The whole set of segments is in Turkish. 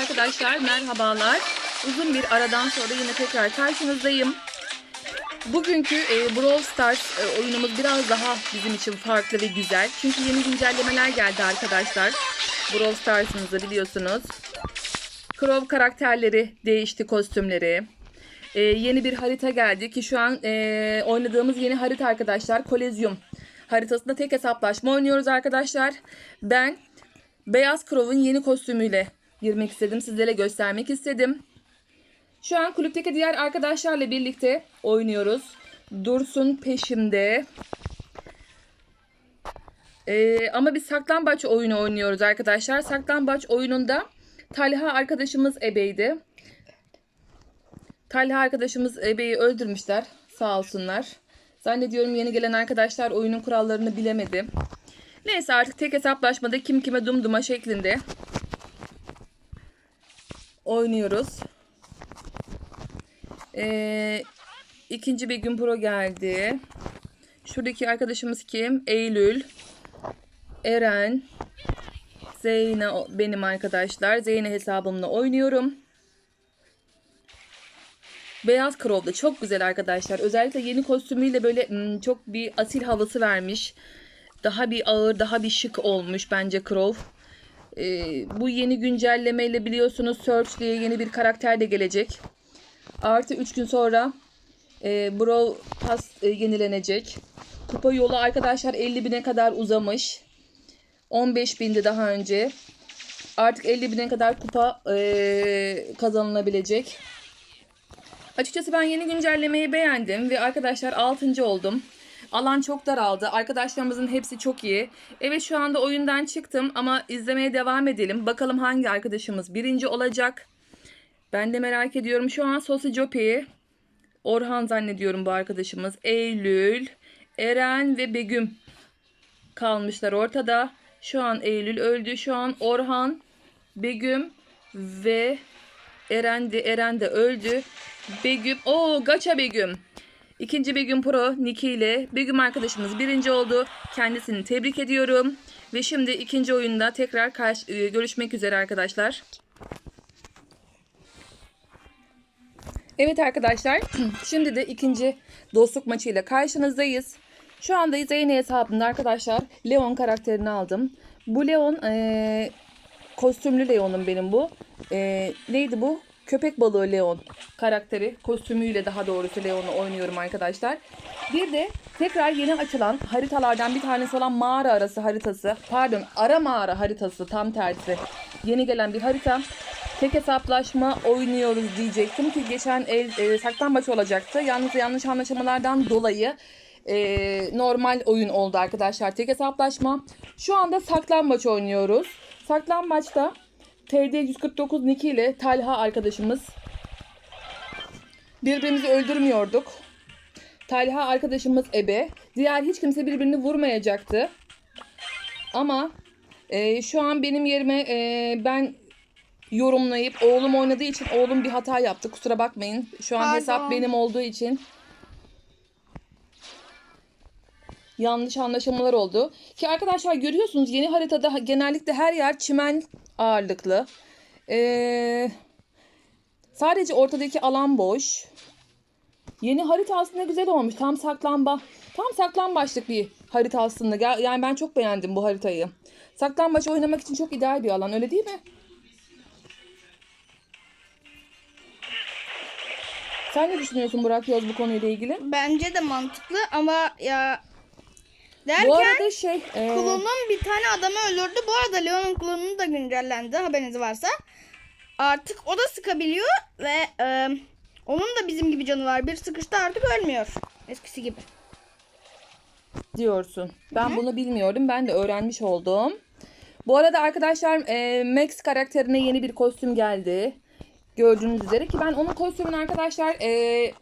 Arkadaşlar merhabalar. Uzun bir aradan sonra yine tekrar karşınızdayım. Bugünkü e, Brawl Stars e, oyunumuz biraz daha bizim için farklı ve güzel. Çünkü yeni güncellemeler geldi arkadaşlar. Brawl Stars'ımızı biliyorsunuz. Crow karakterleri değişti kostümleri. E, yeni bir harita geldi ki şu an e, oynadığımız yeni harita arkadaşlar Kolezyum haritasında tek hesaplaşma oynuyoruz arkadaşlar. Ben Beyaz Crow'un yeni kostümüyle girmek istedim. Sizlere göstermek istedim. Şu an kulüpteki diğer arkadaşlarla birlikte oynuyoruz. Dursun peşimde. Ee, ama biz saklambaç oyunu oynuyoruz arkadaşlar. Saklambaç oyununda Talha arkadaşımız ebeydi. Talha arkadaşımız ebeyi öldürmüşler. Sağ olsunlar. Zannediyorum yeni gelen arkadaşlar oyunun kurallarını bilemedi. Neyse artık tek hesaplaşmada kim kime dumduma şeklinde oynuyoruz. Ee, ikinci bir gün pro geldi. Şuradaki arkadaşımız kim? Eylül, Eren, Zeyne benim arkadaşlar. Zeyne hesabımla oynuyorum. Beyaz Crow da çok güzel arkadaşlar. Özellikle yeni kostümüyle böyle hmm, çok bir asil havası vermiş. Daha bir ağır, daha bir şık olmuş bence Crow. Ee, bu yeni güncellemeyle biliyorsunuz Search diye yeni bir karakter de gelecek. Artı 3 gün sonra e, Brawl Pass e, yenilenecek. Kupa yolu arkadaşlar 50 bine kadar uzamış. 15 bindi daha önce. Artık 50 bine kadar kupa e, kazanılabilecek. Açıkçası ben yeni güncellemeyi beğendim ve arkadaşlar 6. oldum. Alan çok daraldı. Arkadaşlarımızın hepsi çok iyi. Evet şu anda oyundan çıktım ama izlemeye devam edelim. Bakalım hangi arkadaşımız birinci olacak. Ben de merak ediyorum. Şu an Sosi Jopi, Orhan zannediyorum bu arkadaşımız. Eylül, Eren ve Begüm kalmışlar ortada. Şu an Eylül öldü. Şu an Orhan, Begüm ve Eren de, Eren de öldü. Begüm, o Gaça Begüm. İkinci Begüm Pro Niki ile Begüm arkadaşımız birinci oldu. Kendisini tebrik ediyorum. Ve şimdi ikinci oyunda tekrar karşı, e, görüşmek üzere arkadaşlar. Evet arkadaşlar, şimdi de ikinci dostluk maçıyla karşınızdayız. Şu anda Zeyne hesabında arkadaşlar Leon karakterini aldım. Bu Leon eee, kostümlü Leon'um benim bu. Eee, neydi bu? Köpek balığı Leon karakteri. Kostümüyle daha doğrusu Leon'u oynuyorum arkadaşlar. Bir de tekrar yeni açılan haritalardan bir tanesi olan mağara arası haritası. Pardon ara mağara haritası tam tersi. Yeni gelen bir harita. Tek hesaplaşma oynuyoruz diyecektim ki geçen el e, saklambaç olacaktı. Yalnız yanlış anlaşmalardan dolayı e, normal oyun oldu arkadaşlar. Tek hesaplaşma. Şu anda saklambaç oynuyoruz. Saklambaçta TD 149 Niki ile Talha arkadaşımız birbirimizi öldürmüyorduk. Talha arkadaşımız ebe. Diğer hiç kimse birbirini vurmayacaktı. Ama e, şu an benim yerime e, ben yorumlayıp oğlum oynadığı için oğlum bir hata yaptı. Kusura bakmayın. Şu an Pardon. hesap benim olduğu için yanlış anlaşılmalar oldu. Ki arkadaşlar görüyorsunuz yeni haritada genellikle her yer çimen ağırlıklı. Ee, sadece ortadaki alan boş. Yeni harita aslında güzel olmuş. Tam saklamba. Tam saklambaçlık bir harita aslında. Yani ben çok beğendim bu haritayı. Saklambaç oynamak için çok ideal bir alan öyle değil mi? Sen ne düşünüyorsun Burak Yoz bu konuyla ilgili? Bence de mantıklı ama ya derken Bu arada şey... e, klonun bir tane adamı öldürdü. Bu arada Leon'un klonunu da güncellendi haberiniz varsa. Artık o da sıkabiliyor ve e, onun da bizim gibi canı var. Bir sıkışta artık ölmüyor. Eskisi gibi. diyorsun. Ben bunu bilmiyordum. Ben de öğrenmiş oldum. Bu arada arkadaşlar e, Max karakterine yeni bir kostüm geldi. Gördüğünüz üzere ki ben onun kostümünü arkadaşlar e,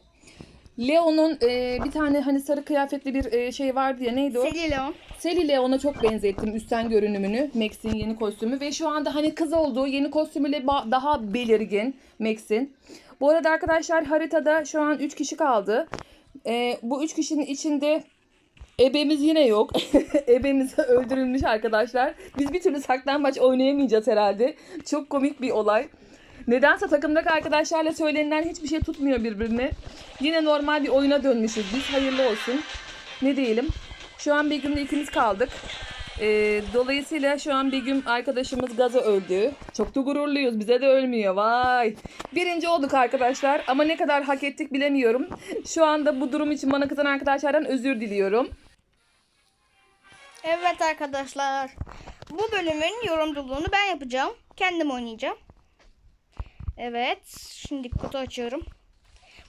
Leon'un e, bir tane hani sarı kıyafetli bir e, şey vardı ya neydi o? Seli Leon. Sally Leon'a çok benzettim üstten görünümünü Max'in yeni kostümü ve şu anda hani kız olduğu yeni kostümüyle daha belirgin Max'in. Bu arada arkadaşlar haritada şu an 3 kişi kaldı. E, bu 3 kişinin içinde Ebemiz yine yok. Ebemiz öldürülmüş arkadaşlar. Biz bir türlü saklambaç oynayamayacağız herhalde. Çok komik bir olay. Nedense takımdaki arkadaşlarla söylenilen hiçbir şey tutmuyor birbirine. Yine normal bir oyuna dönmüşüz biz. Hayırlı olsun. Ne diyelim. Şu an Begüm'le ikimiz kaldık. Ee, dolayısıyla şu an Begüm arkadaşımız gaza öldü. Çok da gururluyuz. Bize de ölmüyor. Vay. Birinci olduk arkadaşlar. Ama ne kadar hak ettik bilemiyorum. Şu anda bu durum için bana kızan arkadaşlardan özür diliyorum. Evet arkadaşlar. Bu bölümün yorumculuğunu ben yapacağım. Kendim oynayacağım. Evet. Şimdi kutu açıyorum.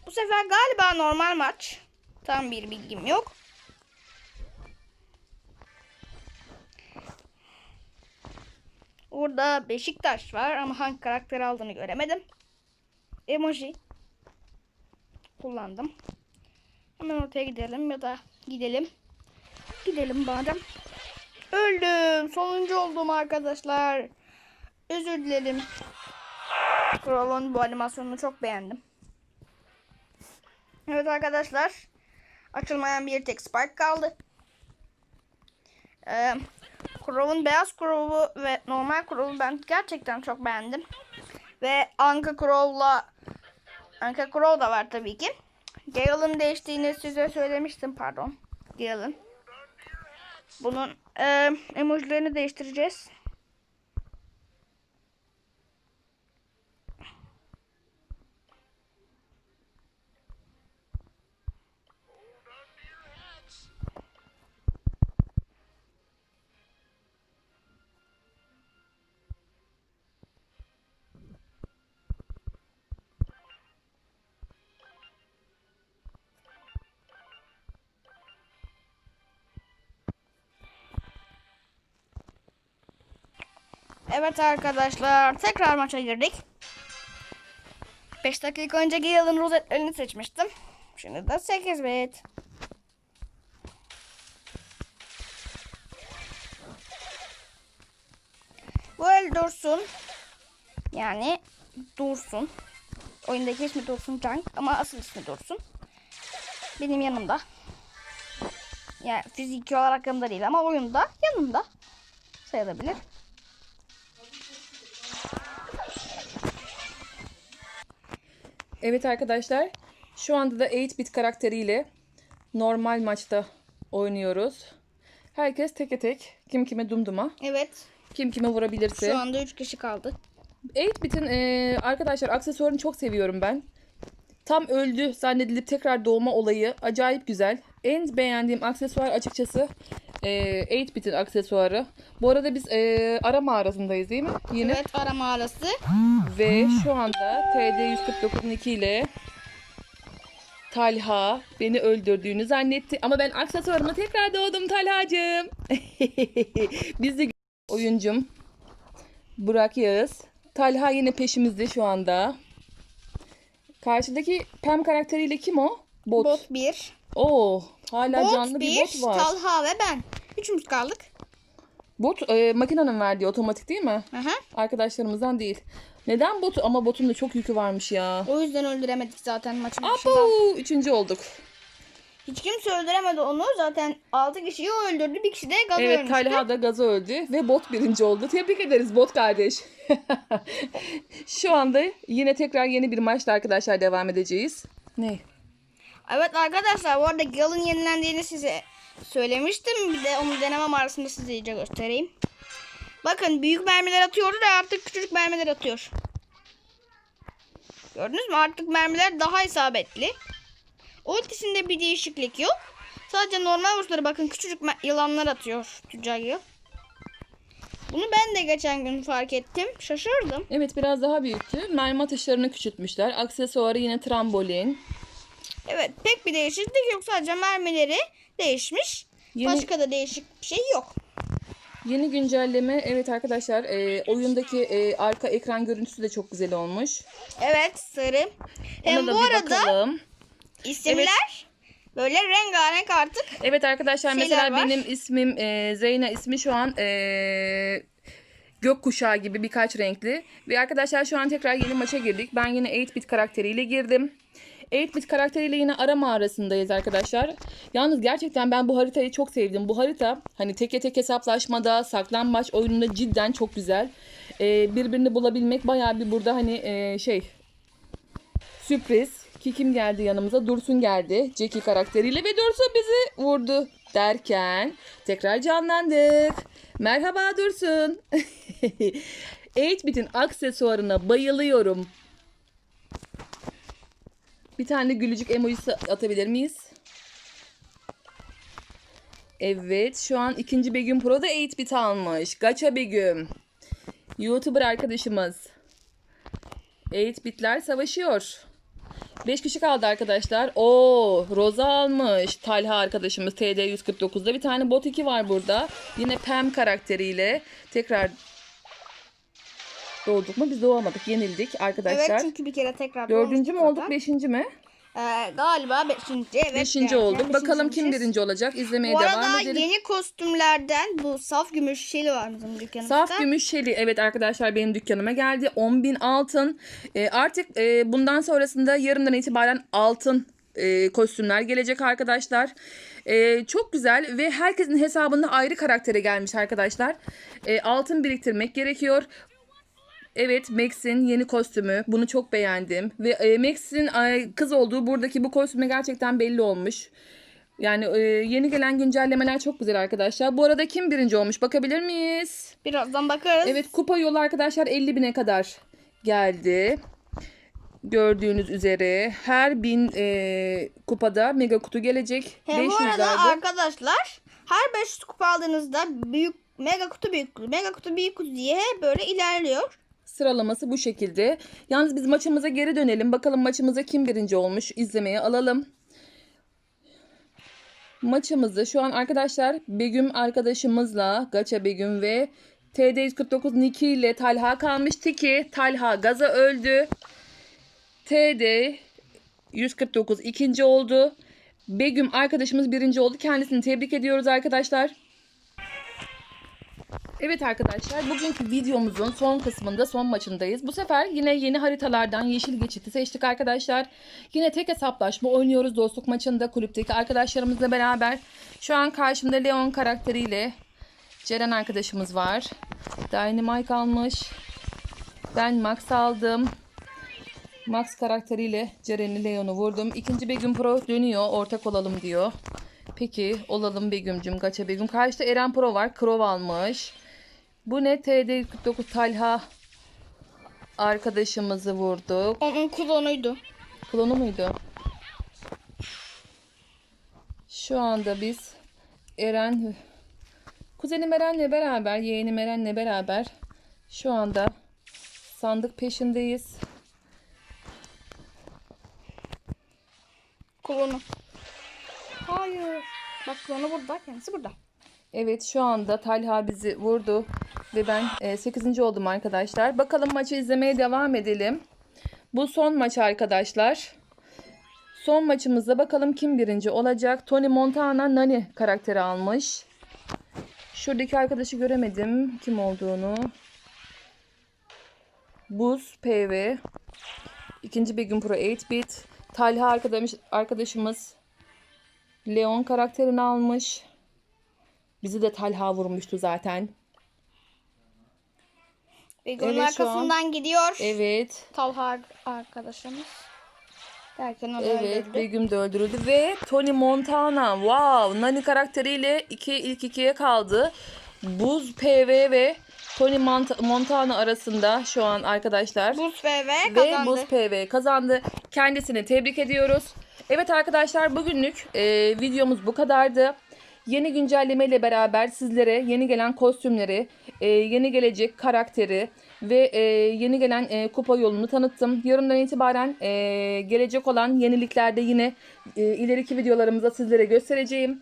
Bu sefer galiba normal maç. Tam bir bilgim yok. Orada Beşiktaş var ama hangi karakter aldığını göremedim. Emoji kullandım. Hemen ortaya gidelim ya da gidelim. Gidelim madem. Öldüm. Sonuncu oldum arkadaşlar. Özür dilerim. Kral'ın bu animasyonunu çok beğendim. Evet arkadaşlar. Açılmayan bir tek Spike kaldı. Ee, Crow'un beyaz Crow'u ve normal Crow'u ben gerçekten çok beğendim. Ve Anka Crow'la Anka Crow da var tabii ki. Gale'ın değiştiğini size söylemiştim pardon. Gale'ın. Bunun e, emojilerini değiştireceğiz. Evet arkadaşlar tekrar maça girdik. 5 dakika önce Gale'ın rozetlerini seçmiştim. Şimdi de 8 bit. Bu el dursun. Yani dursun. Oyundaki ismi Dursun Cank ama asıl ismi Dursun. Benim yanımda. Yani fiziki olarak yanımda değil ama oyunda yanımda sayılabilir. Evet arkadaşlar. Şu anda da 8-bit karakteriyle normal maçta oynuyoruz. Herkes teke tek. Kim kime dumduma. Evet. Kim kime vurabilirse. Şu anda 3 kişi kaldı. 8-bit'in eee, arkadaşlar aksesuarını çok seviyorum ben. Tam öldü zannedilip tekrar doğma olayı acayip güzel. En beğendiğim aksesuar açıkçası eee 8-bit'in aksesuarı. Bu arada biz eee, ara mağarasındayız değil mi? Yine. Evet ara mağarası. Ve şu anda TD 149'un 2 ile Talha beni öldürdüğünü zannetti. Ama ben aksesuarımla tekrar doğdum Talha'cığım. Biz de oyuncum Burak Yağız. Talha yine peşimizde şu anda. Karşıdaki Pem karakteriyle kim o? Bot. Bot 1. Oo, hala Bot canlı bir 1. bot var. Talha ve ben. Üçümüz kaldık. Bot e, makinenin verdiği otomatik değil mi? Aha. Arkadaşlarımızdan değil. Neden botu? Ama botun da çok yükü varmış ya. O yüzden öldüremedik zaten maçın başında. Abu! Üçüncü olduk. Hiç kimse öldüremedi onu. Zaten 6 kişiyi öldürdü. Bir kişi de gazı Evet ölmüştü. Talha da gaza öldü ve bot birinci oldu. Tebrik ederiz bot kardeş. Şu anda yine tekrar yeni bir maçla arkadaşlar devam edeceğiz. Ne? Evet arkadaşlar bu arada Gal'ın yenilendiğini size söylemiştim. Bir de onu denemem arasında size iyice göstereyim. Bakın büyük mermiler atıyordu da artık küçücük mermiler atıyor. Gördünüz mü? Artık mermiler daha isabetli. Ultisinde bir değişiklik yok. Sadece normal vuruşları bakın küçücük yılanlar atıyor tüccar yıl. Bunu ben de geçen gün fark ettim. Şaşırdım. Evet biraz daha büyüktü. Mermi atışlarını küçültmüşler. Aksesuarı yine trambolin. Evet pek bir değişiklik yok. Sadece mermileri değişmiş. Yeni- Başka da değişik bir şey yok. Yeni güncelleme evet arkadaşlar e, oyundaki e, arka ekran görüntüsü de çok güzel olmuş. Evet sarı. Hem Ona da bu bir arada bakalım. isimler böyle rengarenk artık. Evet arkadaşlar mesela var. benim ismim e, Zeyna ismi şu an e, gökkuşağı gibi birkaç renkli. Ve arkadaşlar şu an tekrar yeni maça girdik. Ben yine 8-bit karakteriyle girdim. 8-bit karakteriyle yine ara mağarasındayız arkadaşlar. Yalnız gerçekten ben bu haritayı çok sevdim. Bu harita hani teke tek hesaplaşmada, saklambaç oyununda cidden çok güzel. Ee, birbirini bulabilmek bayağı bir burada hani e, şey sürpriz. Ki kim geldi yanımıza? Dursun geldi. Jackie karakteriyle ve Dursun bizi vurdu derken tekrar canlandık. Merhaba Dursun. 8-bit'in aksesuarına bayılıyorum. Bir tane gülücük emojisi atabilir miyiz? Evet şu an ikinci Begüm Pro da 8-bit almış. Gacha Begüm. YouTuber arkadaşımız. 8-bitler savaşıyor. 5 kişi kaldı arkadaşlar. Oo, Roza almış. Talha arkadaşımız TD149'da. Bir tane bot 2 var burada. Yine Pam karakteriyle. Tekrar doğduk mu? Biz doğamadık. Yenildik arkadaşlar. Evet çünkü bir kere tekrar Dördüncü mü olduk? Beşinci mi? Ee, galiba beşinci. Evet. Beşinci gerçekten olduk. Bakalım kim birinci olacak? İzlemeye Bu devam arada edelim. yeni kostümlerden bu saf gümüş şeli var bizim dükkanımızda. Saf gümüş şeli. Evet arkadaşlar benim dükkanıma geldi. 10.000 altın. Ee, artık e, bundan sonrasında yarından itibaren altın e, kostümler gelecek arkadaşlar. E, çok güzel ve herkesin hesabında ayrı karaktere gelmiş arkadaşlar. E, altın biriktirmek gerekiyor. Evet Max'in yeni kostümü. Bunu çok beğendim. Ve e, Max'in e, kız olduğu buradaki bu kostüme gerçekten belli olmuş. Yani e, yeni gelen güncellemeler çok güzel arkadaşlar. Bu arada kim birinci olmuş bakabilir miyiz? Birazdan bakarız. Evet kupa yolu arkadaşlar 50 bine kadar geldi. Gördüğünüz üzere her bin e, kupada mega kutu gelecek. Hem bu arada 500'lerde. arkadaşlar her 500 kupa aldığınızda büyük mega kutu büyük kutu mega kutu büyük kutu diye böyle ilerliyor. Sıralaması bu şekilde. Yalnız biz maçımıza geri dönelim. Bakalım maçımıza kim birinci olmuş izlemeye alalım. Maçımızı şu an arkadaşlar Begüm arkadaşımızla Gaça Begüm ve TD149 Niki ile Talha kalmış. Tiki Talha gaza öldü. TD 149 ikinci oldu. Begüm arkadaşımız birinci oldu. Kendisini tebrik ediyoruz arkadaşlar. Evet arkadaşlar bugünkü videomuzun son kısmında son maçındayız. Bu sefer yine yeni haritalardan yeşil geçiti seçtik arkadaşlar. Yine tek hesaplaşma oynuyoruz dostluk maçında kulüpteki arkadaşlarımızla beraber. Şu an karşımda Leon karakteriyle Ceren arkadaşımız var. Dynamite almış. Ben Max aldım. Max karakteriyle Ceren'i Leon'u vurdum. İkinci Begüm Pro dönüyor. Ortak olalım diyor. Peki olalım Begüm'cüm. Gaça Begüm. Karşıda Eren Pro var. Krov almış. Bu ne? TD49 Talha arkadaşımızı vurduk. Onun klonuydu. Klonu muydu? Şu anda biz Eren kuzenim Eren'le beraber, yeğenim Eren'le beraber şu anda sandık peşindeyiz. Klonu. Hayır. Bak klonu burada kendisi burada. Evet şu anda Talha bizi vurdu ve ben 8. oldum arkadaşlar. Bakalım maçı izlemeye devam edelim. Bu son maç arkadaşlar. Son maçımızda bakalım kim birinci olacak. Tony Montana Nani karakteri almış. Şuradaki arkadaşı göremedim kim olduğunu. Buz PV. İkinci Begüm Pro 8-bit. Talha arkadaş, arkadaşımız Leon karakterini almış. Bizi de Talha vurmuştu zaten. Begon'un Evet, şu an- arkasından gidiyor. Evet. Talha arkadaşımız. Derken onu Evet. öldürdü. Begüm de öldürüldü ve Tony Montana. Wow. Nani karakteriyle iki, ilk ikiye kaldı. Buz PV ve Tony Mont- Montana arasında şu an arkadaşlar. Buz ve ve kazandı. Buz PV kazandı. Kendisini tebrik ediyoruz. Evet arkadaşlar bugünlük e, videomuz bu kadardı. Yeni güncelleme ile beraber sizlere yeni gelen kostümleri, e, yeni gelecek karakteri ve e, yeni gelen e, kupa yolunu tanıttım. Yarından itibaren e, gelecek olan yeniliklerde yine ileriki videolarımızda sizlere göstereceğim.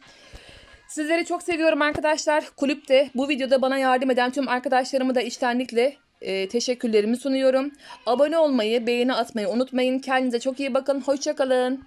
Sizleri çok seviyorum arkadaşlar. Kulüpte bu videoda bana yardım eden tüm arkadaşlarımı da içtenlikle teşekkürlerimi sunuyorum. Abone olmayı, beğeni atmayı unutmayın. Kendinize çok iyi bakın. Hoşçakalın.